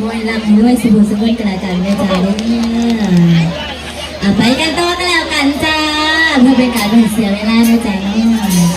ผู้คอยรำใด้วยสุบุสกุลกระกันเลยจ้าเด้ออะไปกันต่อกันแล้วกันจ้าเพื่อเป็นการไม่เสียเวลาด้วจ้าเนี่ย